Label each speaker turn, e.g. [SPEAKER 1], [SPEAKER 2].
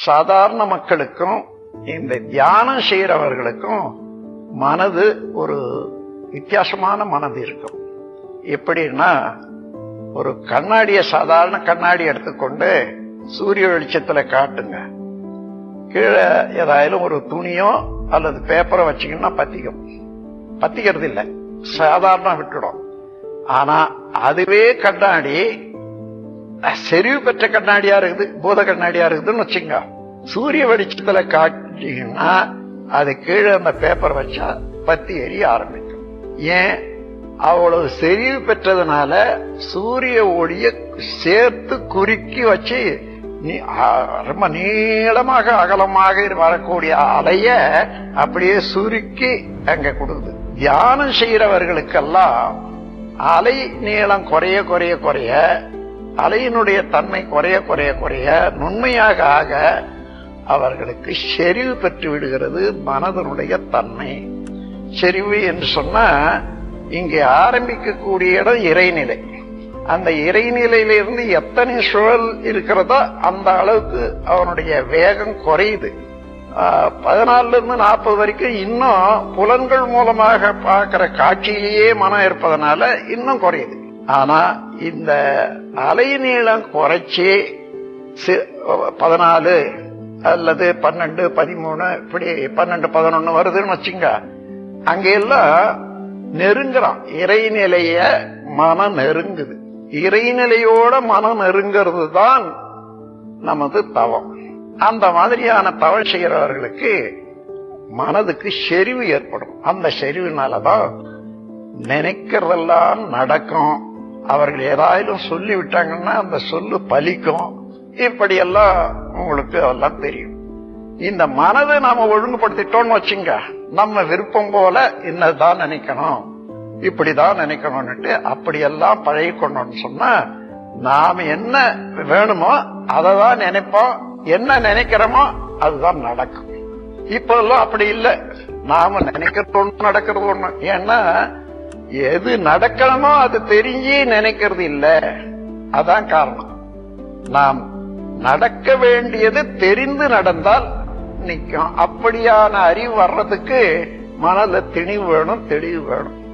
[SPEAKER 1] சாதாரண மக்களுக்கும் இந்த தியானம் செய்யறவர்களுக்கும் மனது ஒரு வித்தியாசமான மனது இருக்கும். எப்படின்னா ஒரு கண்ணாடிய சாதாரண கண்ணாடி எடுத்துக்கொண்டு சூரிய வெளிச்சத்துல காட்டுங்க. கீழே ஏதாயிலும் ஒரு துணியோ அல்லது பேப்பரை வச்சிங்கன்னா பத்திக்கும். பத்திக்கிறது இல்லை சாதாரண விட்டுடும். ஆனா அதுவே கண்ணாடி செறிவு பெற்ற கண்ணாடியா இருக்குது பூத கண்ணாடியா இருக்குதுன்னு வச்சுங்க சூரிய வெளிச்சத்துல காட்டிங்கன்னா அது கீழே அந்த பேப்பர் வச்சா பத்தி எரிய ஆரம்பிக்கும். ஏன்? அவ்வளவு செறிவு பெற்றதுனால சூரிய ஒளிய சேர்த்து குறுக்கி வச்சு நீ- ரொம்ப நீளமாக அகலமாக வரக்கூடிய அலைய அப்படியே சுருக்கி அங்க கொடுக்குது. தியானம் செய்யறவர்களுக்கெல்லாம் அலை நீளம் குறைய குறைய குறைய அலையினுடைய தன்மை குறைய குறைய குறைய நுண்மையாக ஆக அவர்களுக்கு செறிவு பெற்று விடுகிறது மனதனுடைய தன்மை. செறிவு என்று சொன்னா இங்கே ஆரம்பிக்கக்கூடிய இடம் இறைநிலை. அந்த இறைநிலையிலிருந்து எத்தனை சுழல் இருக்கிறதோ அந்த அளவுக்கு அவனுடைய வேகம் குறையுது. பதினாலுல இருந்து நாற்பது வரைக்கும் இன்னும் புலன்கள் மூலமாக பார்க்கிற காட்சியிலேயே மனம் இருப்பதனால இன்னும் குறையுது. ஆனா இந்த அலை நீளம் குறைச்சி பதினாலு அல்லது பன்னெண்டு பதிமூணு இப்படி பன்னெண்டு பதினொன்னு வருதுன்னு வச்சுங்க. அங்கெல்லாம் நெருங்குறான். இறைநிலைய மனம் நெருங்குது. இறைநிலையோட மனம் நெருங்கிறது தான் நமது தவம். அந்த மாதிரியான தவம் செய்கிறவர்களுக்கு மனதுக்கு செறிவு ஏற்படும். அந்த செறிவுனாலதான் நினைக்கிறதெல்லாம் நடக்கும். அவர்கள் ஏதாயிலும் சொல்லி விட்டாங்கன்னா அந்த சொல்லு பலிக்கும். இப்படியெல்லாம் உங்களுக்கு எல்லாம் தெரியும். இந்த மனதை நாம ஒழுங்குபடுத்திட்டோம்னு வச்சுங்க நம்ம விருப்பம் போல என்னதான் நினைக்கணும். இப்படிதான் நினைக்கணும்னுட்டு அப்படியெல்லாம் பழகி கொண்டோம்னு சொன்னா நாம என்ன வேணுமோ அதை தான் நினைப்போம். என்ன நினைக்கிறோமோ அதுதான் நடக்கும். இப்ப எல்லாம் அப்படி இல்லை. நாம நினைக்கிறது ஒண்ணு நடக்கிறது ஒண்ணு. ஏன்னா எது நடக்கணுமோ அது தெரிஞ்சு நினைக்கிறது இல்ல. அதான் காரணம். நாம் நடக்க வேண்டியது தெரிந்து நடந்தால் நிக்கும். அப்படியான அறிவு வர்றதுக்கு மனதில் திணிவு வேணும் தெளிவு வேணும்.